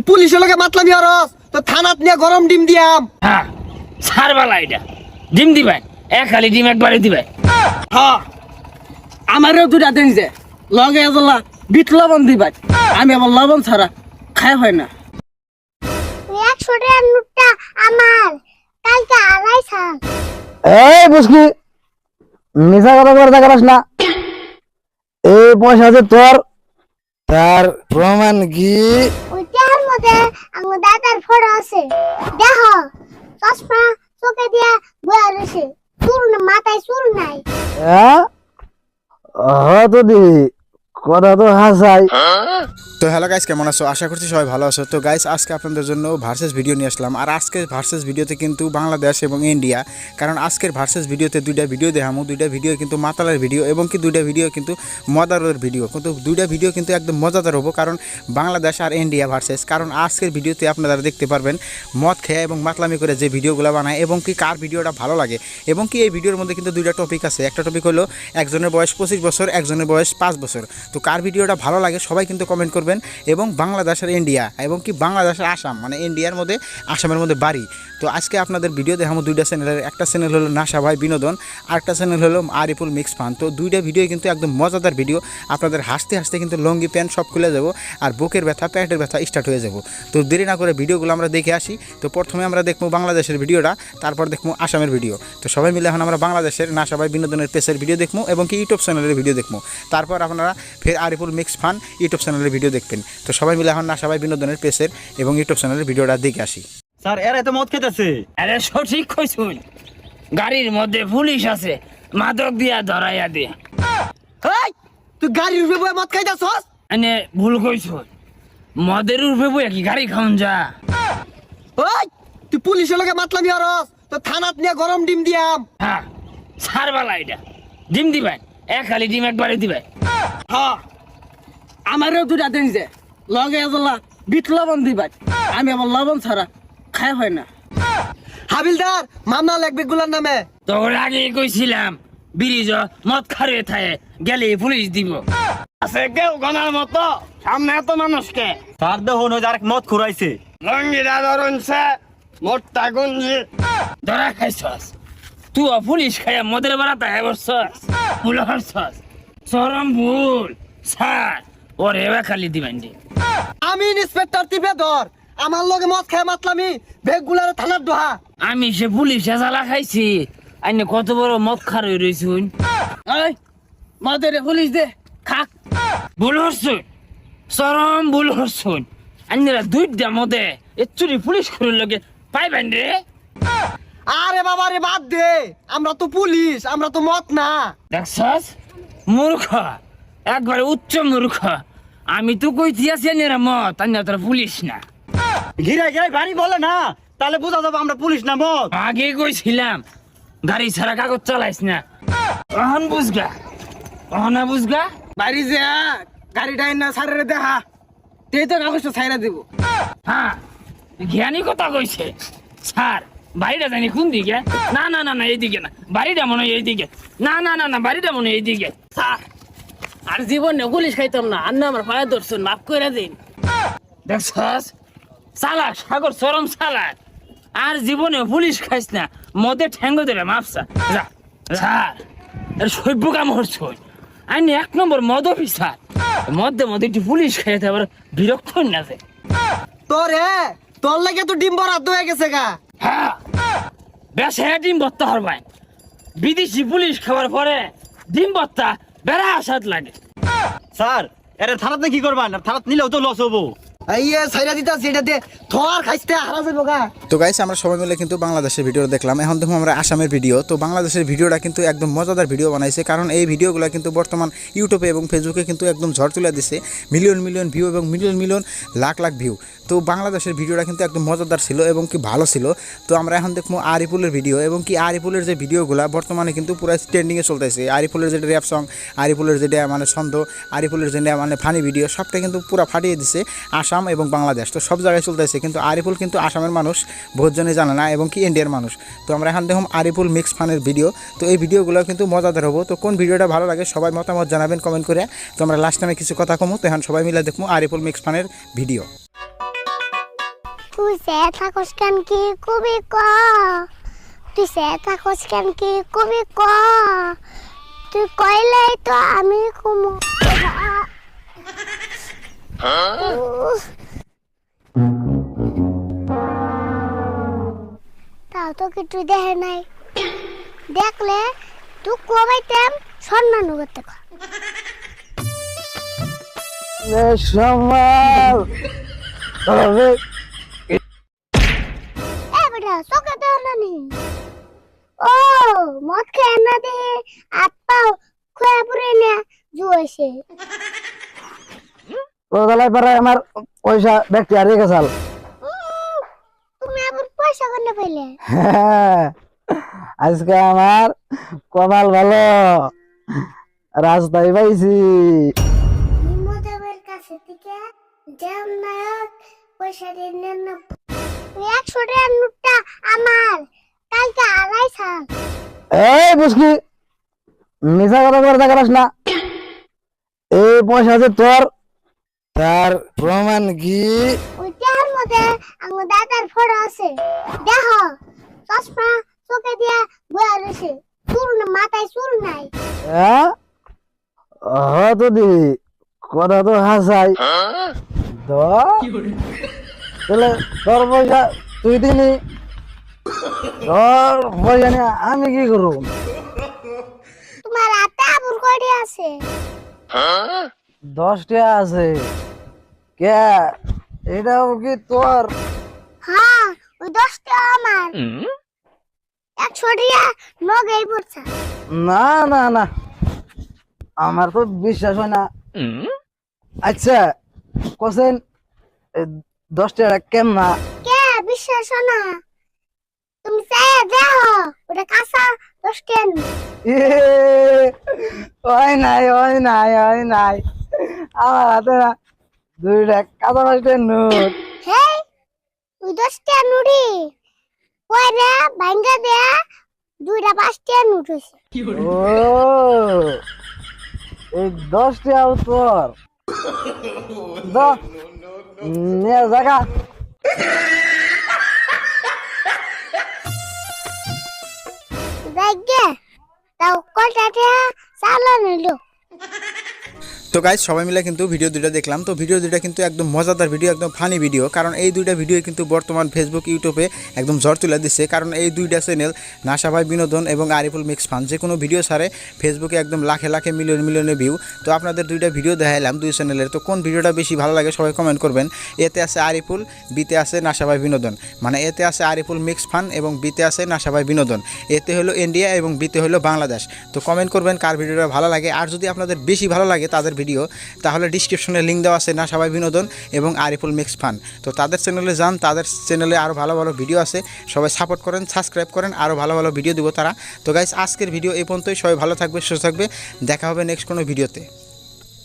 তুই পুলিশের লগে মাতলামি হরস তো থানাত নিয়ে গরম ডিম দিয়াম। হ্যাঁ সারবালা এটা। ডিম দিবেন এক খালি ডিম একবারে দিবেন হ্যাঁ আমারও দুটা দিন যে লগে এজলা বিট লবণ দিবাই। আমি আবার লবণ ছাড়া খাই হয় না। একশো টাকার নোটটা আমার। কালকে আড়াই সাল এই বুঝকি মিশা কথা করে দেখাস না। এই পয়সা আছে তোর তার প্রমাণ কি? মধ্যে আমার দাদার ফটো আছে। দেখো, চশমা চোখে দিয়া বয়া রয়েছে। চুল মাথায় চুল নাই। হ্যাঁ? হয়তো দি। কথা তো হাসাই। তো হ্যালো গাইস কেমন আছো? আশা করছি সবাই ভালো আছো। তো গাইস আজকে আপনাদের জন্য ভার্সেস ভিডিও নিয়ে আসলাম। আর আজকের ভার্সেস ভিডিওতে কিন্তু বাংলাদেশ এবং ইন্ডিয়া কারণ আজকের ভার্সেস ভিডিওতে দুইটা ভিডিও দেখামো। দুইটা ভিডিও কিন্তু মাতালের ভিডিও এবং কি দুইটা ভিডিও কিন্তু মজাদারের ভিডিও কিন্তু দুইটা ভিডিও কিন্তু একদম মজাদার হব, কারণ বাংলাদেশ আর ইন্ডিয়া ভার্সেস কারণ আজকের ভিডিওতে আপনারা দেখতে পারবেন মদ খেয়ে এবং মাতলামি করে যে ভিডিওগুলো বানায় এবং কি কার ভিডিওটা ভালো লাগে। এবং কি এই ভিডিওর মধ্যে কিন্তু দুইটা টপিক আছে। একটা টপিক হলো একজনের বয়স পঁচিশ বছর, একজনের বয়স পাঁচ বছর। তো কার ভিডিওটা ভালো লাগে সবাই কিন্তু কমেন্ট করবেন এবং বাংলাদেশ আর ইন্ডিয়া এবং কি বাংলাদেশ আর আসাম মানে ইন্ডিয়ার মধ্যে আসামের মধ্যে বাড়ি। তো আজকে আপনাদের ভিডিও দেখাবো দুইটা চ্যানেলের একটা চ্যানেল হলো নাসা ভাই বিনোদন, আরেকটা চ্যানেল হলো আরিফুল মিক্স ফান তো দুইটা ভিডিও কিন্তু একদম মজাদার ভিডিও আপনাদের হাসতে হাসতে কিন্তু লঙ্গি, প্যান্ট সব খুলে যাব আর বুকের ব্যথা, প্যান্টের ব্যথা স্টার্ট হয়ে যাব। তো দেরি না করে ভিডিওগুলো আমরা দেখে আসি। তো প্রথমে আমরা দেখব বাংলাদেশের ভিডিওটা তারপর দেখব আসামের ভিডিও তো সবাই মিলে এখন আমরা বাংলাদেশের নাসা ভাই বিনোদনের পেজের ভিডিও দেখব এবং কি ইউটিউব চ্যানেলের ভিডিও দেখব। তারপর আপনারা ফের আরিফুল মিক্স ফান ইউটিউব চ্যানেলের ভিডিও দেখবেন। তো সবাই মিলে এখন না সবাই বিনোদনের পেজের এবং ইউটিউব চ্যানেলের ভিডিওটা দেখে আসি। স্যার এরা তো মদ খেতেছে। আরে সঠিক কইছুন। গাড়ির মধ্যে পুলিশ আছে মাদক দিয়া ধরাইয়া দে। এই তুই গাড়ির উপরে বয়ে মদ খাইতাছস? এনে ভুল কইছুন। মদের উঠবে বই কি গাড়ি খাওন যা। ওই তুই পুলিশের লগে মাতলামি হরস তো থানাত নিয়ে গরম ডিম দিয়াম। হ্যাঁ সারবালা এটা। ডিম দিবেন এক খালি ডিম একবারে দিবেন হ্যাঁ। আমারও দুটা দিন যে। লগে এজলা বিট লবণ দিবাই। আমি আবার লবণ ছাড়া খাই হয় না। হাবিলদার মামলা লাগবে গুলার নামে। তোর আগে কইছিলাম ব্রিজ মদ খারে থায়ে গেলে পুলিশ দিব। আছে কেউ গনার মতো? সামনে এত মানুষকে? স্যার দেখুন ওই যে মদ খুরাইছে লঙ্গিরা ধরুনছে মোটটা গুঞ্জি। ধরা খাইছস। তুই পুলিশ খাইয়া মদের বেড়াতে হ্যাঁ বসছস ভুল হরছস চরম ভুল। স্যার ওর এবার খালি দিবেন আমি ইন্সপেক্টর টিপে ধর। আমার লগে মদ খায় মাতলামি বেগগুলার থানার দোহা। আমি সে পুলিশে জ্বালা খাইছি। আইনে কত বড় মদ খার হয়ে মদের পুলিশ দে খাক। ভুল হরছুন চরম ভুল হরছুন আইনেরা দুইটা মদে। এচুরি পুলিশ করে লগে পাইবেন রে। আরে বাবা রে বাদ দে। আমরা তো পুলিশ আমরা তো মত না। দেখছস? মূর্খ একবারে উচ্চ মূর্খ। আমি তো কইতি আছি এরা মত আইনা তোর পুলিশ না। ঘিরে ঘিরে গাড়ি বলে না তাহলে বোঝা যাবে আমরা পুলিশ না মদ। আগে কইছিলাম গাড়ি ছাড়া কাগজ চালাইস না। অহন বুঝগা অহনা বুঝগা। বাড়ি যে গাড়িটা না সারে দেখা তেই তো কাগজটা ছাইরা দিব। হ্যাঁ জ্ঞানী কথা কইছে স্যার বাড়িটা জানি কোন দিকে? না না না না, এইদিকে না। বাড়িটা মনে হয় এইদিকে। না না না না, বাড়িটা মনে হয় এইদিকে। স্যার, আর জীবনে পুলিশ খাইতাম না। আর না আমার পায়ে ধরছুন, মাফ করে দিন। দেখছস চালাক সাগর চরম আর জীবনে পুলিশ খাইস না, মদে ঠ্যাঙ্গ ধরে মাপসা যা, স্যার সভ্য কাম হচ্ছই আইনি এক নম্বর মদ অফিসার। মধ্যে মধ্যে একটু পুলিশ খাইতে আবার বিরক্ত না যে। তোরে, তোর লাগে তো ডিম বরাদ্দ হয়ে গেছে গা। হ্যাঁ। বেশ ডিম ভত্তা হরবাই। বিদেশি পুলিশ খাবার পরে ডিম ভত্তা বেড়া আসাদ লাগে। স্যার, এরা থানাতে কি করবেন থানাত নিলেও তো লস হব। তো গাইস আমরা সবাই মিলে কিন্তু বাংলাদেশের ভিডিও দেখলাম। এখন দেখুন আমরা আসামের ভিডিও তো বাংলাদেশের ভিডিওটা কিন্তু একদম মজাদার ভিডিও বানাইছে। কারণ এই ভিডিওগুলো কিন্তু বর্তমান ইউটিউবে এবং ফেসবুকে কিন্তু একদম ঝড় তুলে দিছে। মিলিয়ন মিলিয়ন ভিউ এবং million million lakh lakh view তো বাংলাদেশের ভিডিওটা কিন্তু একদম মজাদার ছিল এবং কি ভালো ছিল। তো আমরা এখন দেখব আরিফুলের ভিডিও এবং কি আরিফুলের যে ভিডিওগুলো বর্তমানে কিন্তু পুরো ট্রেন্ডিংয়ে চলতেছে। আরিফুলের যেটা র্যাপ সং আরিফুলের যেটা মানে ছন্দ, আরিফুলের যেটা মানে ফানি ভিডিও সবটা কিন্তু পুরো ফাটিয়ে দিছে। আসাম এবং বাংলাদেশ। তো সব জায়গায় চলতেছে, কিন্তু আরিফুল কিন্তু আসামের মানুষ বহুতজনই জানে না, এবং কি ইন্ডিয়ার মানুষ। তো আমরা এখন দেখুন আরিফুল মিক্স ফানের ভিডিও তো এই ভিডিওগুলো কিন্তু মজাদার হব। তো কোন ভিডিওটা ভালো লাগে সবাই মতামত জানাবেন কমেন্ট করে। তো আমরা লাস্ট টাইমে কিছু কথা কমো, তো এখন সবাই মিলে দেখব আরিফুল মিক্স ফানের ভিডিও তুই সে থাকস কেন কি কবি ক? তুই সে থাকস কেন কি কবি ক? তুই তো আমি কুমু। তাও তো কিছু দেখে নাই। দেখলে তুই কবাইতাম সম্মান করতে সম্মান বেটা চোখে দেও না ও মদ খেয়ে না দে হাত পাও খুয়া পুরে না জুয়েছে রোজালাই পারে আমার পয়সা ব্যক্তি হারিয়ে গেছাল তুমি পয়সা কোনে হ্যাঁ, আজকে আমার কপাল ভালো। রাস্তায় পাইছি। কাছে থেকে জ্যাম নায়ক পয়সা দিয়ে নেন না ওই একশো টাকার নোটটা আমার কালকে আড়াই এই বুঝকি মিশা কথা করে না। এই পয়সা যে তোর তার প্রমাণ কি? ওই টাকার মধ্যে আমার দাদার ফটো আছে। দেখো চশমা চোখে দিয়া বয়া রয়েছে। চুল না- মাথায় চুল নাই। হ্যাঁ হতো দি কথা তো হাসাই। তো তাহলে তোর পয়সা তুই দিনি তোর পয়সা নিয়ে আমি কি করব? তোমার হাতে আবুর কয়টি আছে? দশ টাকা আছে। কে? এটাও কি তোর? হ্যাঁ ওই দশটা আমার। একশো টাকা নগেই পড়ছে। না না না। আমার তো বিশ্বাস হয় না। আচ্ছা কোসেন দশ টাকা কেমনা? কে? বিশ্বাস হয় না। তুমি চাই দেখো ওটা কাঁচা দশ টাকা এ, ওই নাই ওই নাই ওই নাই। আমার হাতে না দুইটা কাঁচা পাঁচটা নোট হে ওই দশটা নুড়ি। পরে ভাঙ্গা দেয়া দুইটা পাঁচটা নুট হয়েছে। ও এই দশ টাকাও তোর। দাও, নিয়ে জায়গা। দেখবে তাও কটা চালানো নিলো। তো গাইজ সবাই মিলে কিন্তু ভিডিও দুইটা দেখলাম। তো ভিডিও দুইটা কিন্তু একদম মজাদার ভিডিও একদম ফানি ভিডিও কারণ এই দুইটা ভিডিও কিন্তু বর্তমান ফেসবুক ইউটিউবে একদম জ্বর তুলে দিচ্ছে কারণ এই দুইটা চ্যানেল নাসাভাই বিনোদন এবং আরিফুল মিক্স ফান যে কোনো ভিডিও সারে ফেসবুকে একদম লাখে লাখে মিলিয়ন মিলিয়নে ভিউ তো আপনাদের দুইটা ভিডিও দেখাইলাম দুই চ্যানেলের তো কোন ভিডিওটা বেশি ভালো লাগে সবাই কমেন্ট করবেন। এতে আছে আরিফুল, বিতে আছে নাসাভাই বিনোদন। মানে এতে আছে আরিফুল মিক্স ফান এবং বিতে আছে নাসাভাই বিনোদন। এতে হলো ইন্ডিয়া এবং বিতে হলো বাংলাদেশ তো কমেন্ট করবেন কার ভিডিওটা ভালো লাগে। আর যদি আপনাদের বেশি ভালো লাগে, তাদের ভিডিও, তাহলে ডিসক্রিপশনে লিঙ্ক দেওয়া আছে, না সবাই বিনোদন এবং আরিফুল মিক্স ফান তো তাদের চ্যানেলে যান, তাদের চ্যানেলে আরও ভালো ভালো ভিডিও আছে, সবাই সাপোর্ট করেন সাবস্ক্রাইব করেন আরও ভালো ভালো ভিডিও দেবো তারা। তো গাইজ আজকের ভিডিও এই পর্যন্তই, সবাই ভালো থাকবে, সুস্থ থাকবে, দেখা হবে নেক্সট কোনো ভিডিওতে